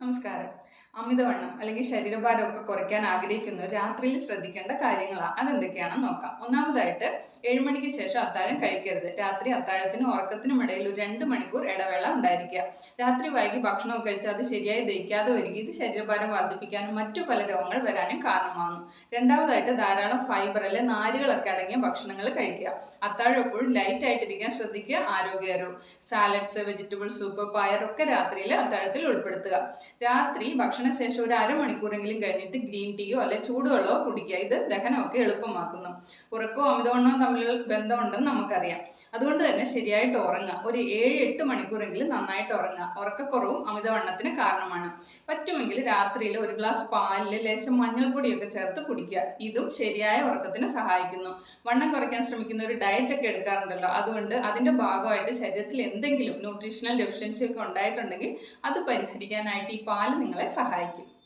നമസ്കാരം. അമിതവണ്ണം അല്ലെങ്കിൽ ശരീരഭാരം ഒക്കെ കുറയ്ക്കാൻ ആഗ്രഹിക്കുന്നവർ രാത്രിയിൽ ശ്രദ്ധിക്കേണ്ട കാര്യങ്ങളാണ് അതെന്തൊക്കെയാണെന്ന് നോക്കാം. ഒന്നാമതായിട്ട് ഏഴുമണിക്ക് ശേഷം അത്താഴം കഴിക്കരുത്. രാത്രി അത്താഴത്തിനും ഉറക്കത്തിനും ഇടയിൽ ഒരു രണ്ട് മണിക്കൂർ ഇടവേള ഉണ്ടായിരിക്കുക. രാത്രി വൈകി ഭക്ഷണം കഴിച്ചാൽ അത് ശരിയായി ദഹിക്കാതെ വരികയും ഇത് ശരീരഭാരം വർദ്ധിപ്പിക്കാനും മറ്റു പല രോഗങ്ങൾ വരാനും കാരണമാകുന്നു. രണ്ടാമതായിട്ട് ധാരാളം ഫൈബർ അല്ലെ നാരുകളൊക്കെ അടങ്ങിയ ഭക്ഷണങ്ങൾ കഴിക്കുക. അത്താഴം എപ്പോഴും ലൈറ്റ് ആയിട്ടിരിക്കാൻ ശ്രദ്ധിക്കുക. ആരോഗ്യകരവും. സാലഡ്സ് വെജിറ്റബിൾ സൂപ്പ് പയറൊക്കെ രാത്രിയിൽ അത്താഴത്തിൽ ഉൾപ്പെടുത്തുക. രാത്രി ഭക്ഷണശേഷം ഒരു അരമണിക്കൂറെങ്കിലും കഴിഞ്ഞിട്ട് ഗ്രീൻ ടീയോ അല്ലെ ചൂടുവെള്ളമോ കുടിക്കുക. ഇത് ദഹനമൊക്കെ എളുപ്പമാക്കുന്നു. ഉറക്കവും അമിതവണ്ണവും തമ്മിലുള്ള ബന്ധമുണ്ടെന്ന് നമുക്കറിയാം. അതുകൊണ്ട് തന്നെ ശരിയായിട്ട് ഉറങ്ങുക. ഒരു ഏഴ് എട്ട് മണിക്കൂറെങ്കിലും നന്നായിട്ട് ഉറങ്ങുക. ഉറക്കക്കുറവും അമിതവണ്ണത്തിന് കാരണമാണ്. പറ്റുമെങ്കിൽ രാത്രിയിൽ ഒരു ഗ്ലാസ് പാലിൽ ലേശം മഞ്ഞൾപ്പൊടിയൊക്കെ ചേർത്ത് കുടിക്കുക. ഇതും ശരിയായ ഉറക്കത്തിന് സഹായിക്കുന്നു. വണ്ണം കുറയ്ക്കാൻ ശ്രമിക്കുന്ന ഒരു ഡയറ്റ് ഒക്കെ എടുക്കാറുണ്ടല്ലോ. അതുകൊണ്ട് അതിന്റെ ഭാഗമായിട്ട് ശരീരത്തിൽ എന്തെങ്കിലും ന്യൂട്രീഷണൽ ഡെഫിഷ്യൻസി ഒക്കെ ഉണ്ടായിട്ടുണ്ടെങ്കിൽ അത് പരിഹരിക്കാനായിട്ട് പാൽ നിങ്ങളെ സഹായിക്കും.